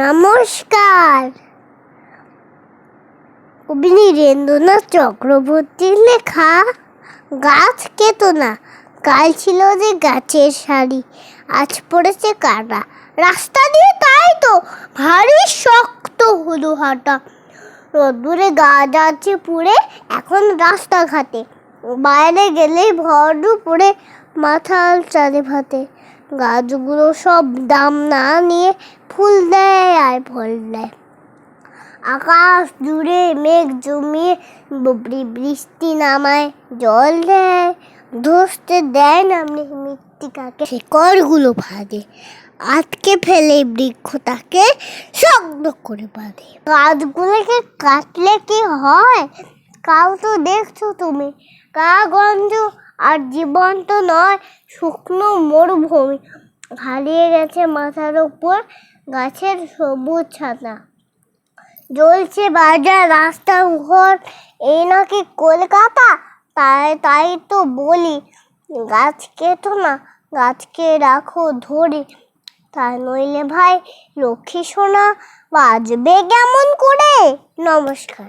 নমস্কার। কবি নীরেন্দ্রনাথ চক্রবর্তীর লেখা গাছ কেতো না। কাল ছিল যে গাছের শাড়ি, আজ পড়েছে কাটা। রাস্তা দিয়ে তাই তো, ভারী শক্ত হলো হাঁটা। রোদ্দুরে গা যাচ্ছে পুড়ে এখন রাস্তাঘাটে। বাইরে গেলেই ভর দুপুরে মাথা চাঁদে ভাতে। গাছগুলো সব দাম না নিয়ে ফুল দেয় আর ফল দেয়। আকাশ জুড়ে মেঘ জমিয়ে বৃষ্টি নামায়, জল দেয়, ধসতে দেয় না মৃত্তিকাকে। শিকড়গুলো ভাজে আটকে ফেলে বৃক্ষ তাকে শব্দ করে বাঁধে। গাছগুলোকে কাটলে কি হয়? কাউ তো দেখছ তুমি? কা গন্ধ? আর জীবন তো নয়, শুকনো মরুভূমি। হারিয়ে গেছে মাথার উপর গাছের সবুজ ছাতা। জ্বলছে বাজার, রাস্তা, ঘর। এই নাকি কলকাতা? তাই তাই তো বলি। গাছ কেটো না, গাছকে রাখো ধরে। তা নইলে ভাই লক্ষ্মী সোনা বাজবে কেমন করে? নমস্কার।